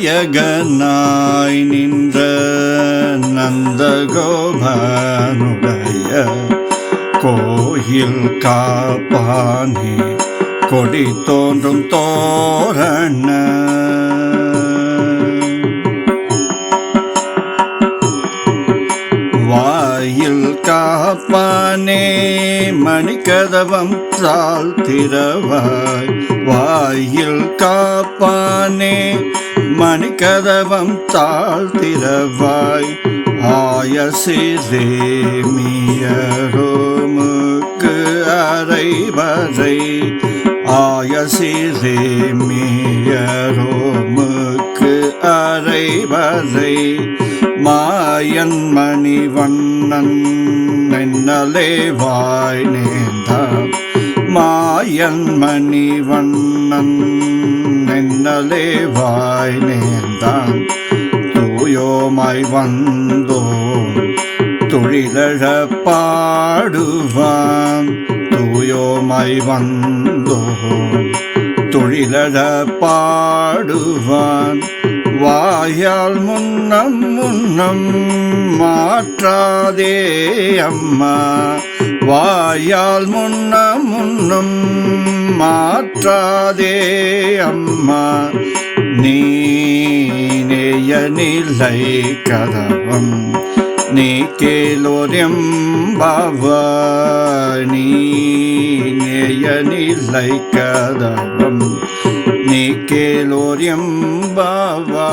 நாயகனாய் நின்ற நந்தகோபனுடைய கோயில் காப்பானே கொடி தோன்றும் தோரண. வாயில் காப்பானே மணிக்கதவம் சால் திறவாய். வாயில் காப்பானே மணிக்கதவம் தாழ் திறவாய் ஆயசிரேமியரோமுக்கு அரைவரை. ஆயசிரேமியரோமுக்கு அரைவரை. மாயன் மணிவண்ணன் என்னலே வாய் நேர்ந்தார். மாயன் மணிவண்ணன் என்னலே வாய் நேர்ந்தான். தூயோமாய் வந்தோம் தொழிலழ பாடுவான். தூயோமாய் வந்தோம் தொழிலழ பாடுவான். வாயால் முன்னம் முன்னம் மாற்றாதே அம்மா. வாயால் முன்னம் முன்னம் மாற்றாதே அம்மா. நீ நிலை கதவம் நீ கேலோரியம் பாவா நீ நேய நிலை கதவம் நீ கேலோரியம் பாவா